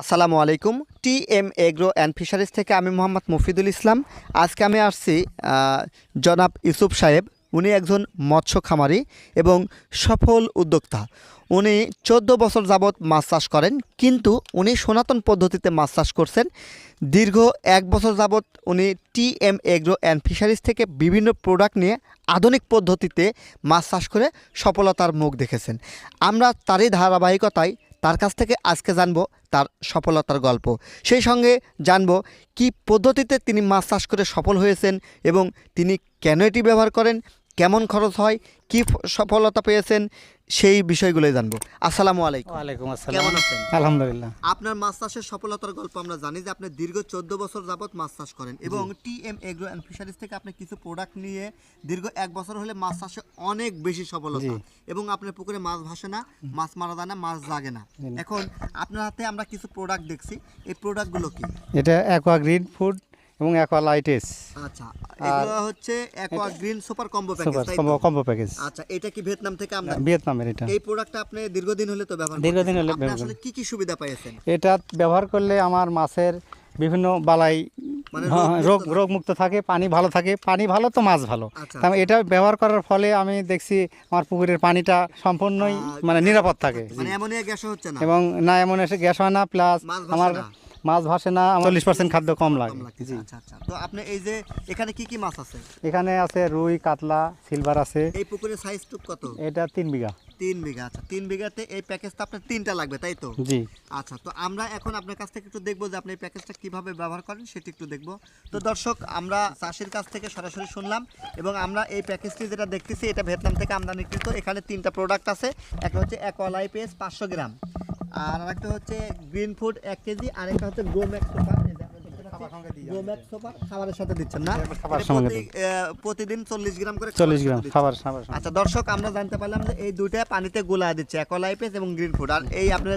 আসসালামু আলাইকুম। T M agro and fisheries থেকে আমি মোহাম্মদ মফিদুল ইসলাম। আজকে আমি আসছি জনাব ইউসুফ সাহেব। উনি একজন মৎস্য খামারি এবং সফল উদ্যোক্তা। উনি চোদ্দ বছর যাবৎ মাছ চাষ করেন, কিন্তু উনি সনাতন পদ্ধতিতে মাছ চাষ করছেন। দীর্ঘ এক বছর যাবৎ উনি T M agro and fisheries থেকে বিভিন্ন প্রোডাক্ট নিয়ে আধুনিক পদ্ধতিতে মাছ চাষ করে সফলতার মুখ দেখেছেন। আমরা তারই ধারাবাহিকতায় তার কাছ থেকে আজকে জানব তার সফলতার গল্প। সেই সঙ্গে জানব কি পদ্ধতিতে তিনি মাছ চাষ করে সফল হয়েছেন এবং তিনি কেন এটি ব্যবহার করেন কেমন খরচ হয় কি সফলতা পেয়েছেন সেই বিষয়গুলোই জানব। আসসালামু আলাইকুম। ওয়ালাইকুম আসসালাম। কেমন আছেন? আলহামদুলিল্লাহ। আপনার মাছ চাষের সফলতার গল্প আমরা জানি যে আপনি দীর্ঘ চোদ্দ বছর যাবত মাছ চাষ করেন এবং T M agro and fisheries থেকে আপনি কিছু প্রোডাক্ট নিয়ে দীর্ঘ এক বছর হলে মাছ চাষে অনেক বেশি সফলতা। এবং আপনার পুকুরে মাছ ভাসে না মাছ মারা যায় না মাছ জাগে না। এখন আপনার হাতে আমরা কিছু প্রোডাক্ট দেখছি। এই প্রোডাক্টগুলো কি? এটা অ্যাকোয়া গ্রিন ফুড এবং অ্যাকোয়া লাইটেস আচ্ছা এগুলো হচ্ছে aqua green super combo package combo combo package আচ্ছা এটা কি ভিয়েতনাম থেকে আমরা? ভিয়েতনামের এটা। এই প্রোডাক্টটা আপনি দীর্ঘদিন হলে তো ব্যবহার দীর্ঘদিন হলে ব্যবহার আসলে কি কি সুবিধা পেয়েছেন এটা ব্যবহার করলে আমার মাছের বিভিন্ন বালাই মানে হ্যাঁ, রোগমুক্ত রোগ থাকে। মুক্ত থাকে পানি ভালো থাকে। পানি ভালো তো মাছ ভালো। আচ্ছা, এটা ব্যবহার করার ফলে আমি দেখছি আমার পুকুরের পানিটা সম্পূর্ণই মানে নিরাপদ থাকে। মানে এবং না এমন এসে গ্যাস হয় না প্লাস আমার। মাছ ভাসে না চল্লিশ পার্সেন্ট খাদ্য কম লাগে। জি। আচ্ছা আচ্ছা। তো আপনি এই যে এখানে কি কি মাছ আছে? এখানে আছে রুই কাতলা সিলভার আছে। এই পুকুরের সাইজ টুক কত? এটা তিন বিঘা। তিন বিঘা আচ্ছা। তিন বিঘাতে এই প্যাকেজটা আপনার তিনটা লাগবে তাই তো? জি। আচ্ছা তো আমরা এখন আপনার কাছ থেকে একটু দেখব যে আপনি এই প্যাকেজটা কীভাবে ব্যবহার করেন সেটি একটু দেখব। তো দর্শক আমরা চাষির কাছ থেকে সরাসরি শুনলাম এবং আমরা এই প্যাকেজটি যেটা দেখতেছি এটা ভিয়েতনাম থেকে আমদানিকৃত। এখানে তিনটা প্রোডাক্ট আছে। একটা হচ্ছে অ্যাকোয়ালাই পেস পাঁচশো গ্রাম। আর একটা হচ্ছে গ্রিন ফুড এক কেজি আর একটা হচ্ছে সুপার খাবারের সাথে দিচ্ছেন না? আহ, প্রতিদিন চল্লিশ গ্রাম করে চল্লিশ গ্রাম খাবার খাবার আচ্ছা দর্শক আমরা জানতে পারলাম যে এই দুইটা পানিতে গোলা দিচ্ছে অ্যাকোলাইপেস এবং গ্রিন ফুড আর এই আপনার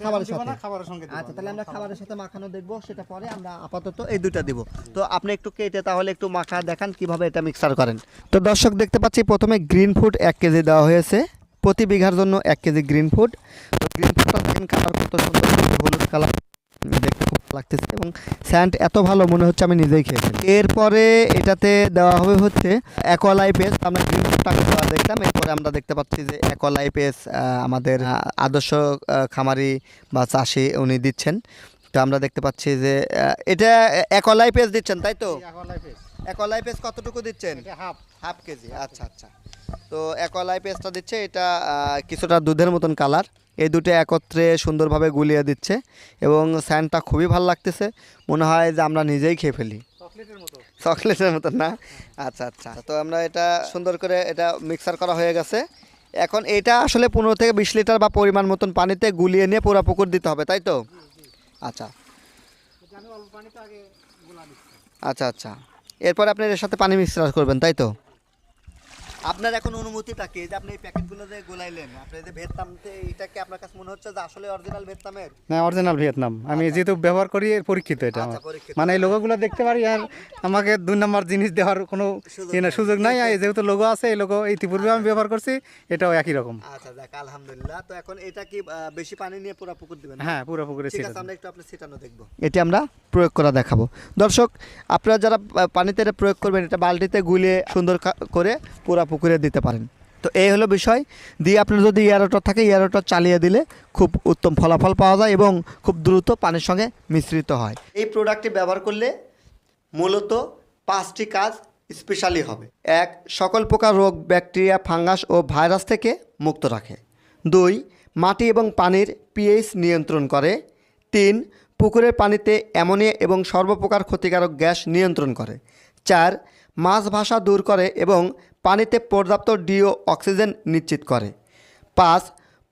খাবারের সাথে। খাবারের সঙ্গে আচ্ছা তাহলে আমরা খাবারের সাথে মাখানো দেখব সেটা পরে আমরা আপাতত এই দুইটা দিব। তো আপনি একটু কেটে তাহলে একটু মাখা দেখান কীভাবে এটা মিক্সার করেন। তো দর্শক দেখতে পাচ্ছি প্রথমে গ্রিন ফুড এক কেজি দেওয়া হয়েছে। প্রতি বিঘার জন্য এক কেজি গ্রিন ফুড তো গ্রিন ফুডটা দেখেন কালার কত সুন্দর হলুদ কালার দেখতে খুব লাগতেছে এবং স্যান্ড এত ভালো মনে হচ্ছে আমি নিজেই খেয়েছি এরপরে এটাতে দেওয়া হবে হচ্ছে অ্যাকোয়ালাইপেস আমরা গ্রিন ফুডটা দেখলাম। এরপরে আমরা দেখতে পাচ্ছি যে অ্যাকোয়ালাইপেস আমাদের আদর্শ খামারি বা চাষি উনি দিচ্ছেন। তো আমরা দেখতে পাচ্ছি যে এটা এটা অ্যাকোয়ালাইপেস দিচ্ছেন তাই তো? অ্যাকোয়ালাইপেস কতটুকু দিচ্ছেন? হাফ হাফ কেজি আচ্ছা আচ্ছা। তো অ্যাকোয়ালাই পেস্টটা দিচ্ছে এটা কিছুটা দুধের মতন কালার এই দুটো একত্রে সুন্দরভাবে গুলিয়ে দিচ্ছে এবং স্যান্ডটা খুবই ভালো লাগতেছে। মনে হয় যে আমরা নিজেই খেয়ে ফেলি। চকলেটের মতো। চকলেটের মতন না? আচ্ছা আচ্ছা। তো আমরা এটা সুন্দর করে এটা মিক্সার করা হয়ে গেছে। এখন এটা আসলে পনেরো থেকে বিশ লিটার বা পরিমাণ মতন পানিতে গুলিয়ে নিয়ে পুরা পুকুর দিতে হবে তাই তো? আচ্ছা। দিচ্ছি। আচ্ছা আচ্ছা। এরপরে আপনি এর সাথে পানি মিক্সার করবেন তাই তো? আপনার এখন অনুমতিটা কি? যে আপনি এই প্যাকেটগুলো যে গোলাইলেন আপনি যে ভিয়েতনাম থেকে এটা কি আপনার কাছে মনে হচ্ছে যে আসলে অরিজিনাল ভিয়েতনামের? না অরিজিনাল ভিয়েতনাম। আমি যেহেতু ব্যবহার করি এর পরীক্ষিত এটা আচ্ছা, আমার। মানে এই লোগোগুলো দেখতে পারি আর আমাকে দুই নম্বর জিনিস দেওয়ার কোনো সুযোগ ইয়ে নাই। সুযোগ নাই। আর যেহেতু লোগো আছে এই লোগো ইতিপূর্বে আমি ব্যবহার করছি এটাও একই রকম। আচ্ছা যাক আলহামদুলিল্লাহ। তো এখন এটা কি বেশি পানি নিয়ে পুরো পুকুর দিবেন? হ্যাঁ পুরো পুকুরে ঠিক আছে আমরা একটু আপনি ছিটানো দেখব। এটি আমরা প্রয়োগ করা দেখাবো। দর্শক আপনারা যারা পানিতে এটা প্রয়োগ করবেন এটা বালতিতে গুলিয়ে সুন্দর করে পুরা পুকুরে দিতে পারেন। তো এই হলো বিষয়। দিয়ে আপনার যদি ইয়ারোটর থাকে ইয়ারোটর চালিয়ে দিলে খুব উত্তম ফলাফল পাওয়া যায় এবং খুব দ্রুত পানির সঙ্গে মিশ্রিত হয়। এই প্রোডাক্টটি ব্যবহার করলে মূলত পাঁচটি কাজ স্পেশালি হবে। এক, সকল প্রকার রোগ, ব্যাকটেরিয়া, ফাঙ্গাস ও ভাইরাস থেকে মুক্ত রাখে। দুই, মাটি এবং পানির পিএইচ নিয়ন্ত্রণ করে। তিন, পুকুরের পানিতে অ্যামোনিয়া এবং সর্বপ্রকার ক্ষতিকারক গ্যাস নিয়ন্ত্রণ করে। চার, মাছ ভাষা দূর করে এবং পানিতে পর্যাপ্ত ডিও অক্সিজেন নিশ্চিত করে। পাঁচ,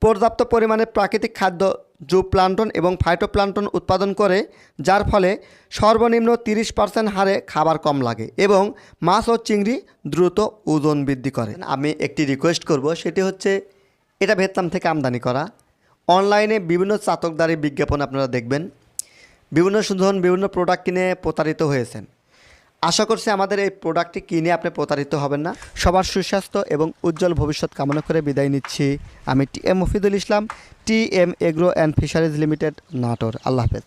পর্যাপ্ত পরিমাণে প্রাকৃতিক খাদ্য জু প্লান্টন এবং ফাইটোপ্লান্টন উৎপাদন করে, যার ফলে সর্বনিম্ন তিরিশ পার্সেন্ট হারে খাবার কম লাগে এবং মাছ ও চিংড়ি দ্রুত ওজন বৃদ্ধি করে। আমি একটি রিকোয়েস্ট করব, সেটি হচ্ছে, এটা ভিয়েতনাম থেকে আমদানি করা। অনলাইনে বিভিন্ন চাতকদারি বিজ্ঞাপন আপনারা দেখবেন। বিভিন্ন সুধন, বিভিন্ন প্রোডাক্ট কিনে প্রতারিত হয়েছেন। আশা করছি আমাদের এই প্রোডাক্টটি কিনে আপনি প্রতারিত হবেন না। সবার সুস্বাস্থ্য এবং উজ্জ্বল ভবিষ্যৎ কামনা করে বিদায় নিচ্ছি। আমি T M Mofidul Islam, T M agro and fisheries limited, Natore. আল্লাহ হাফেজ।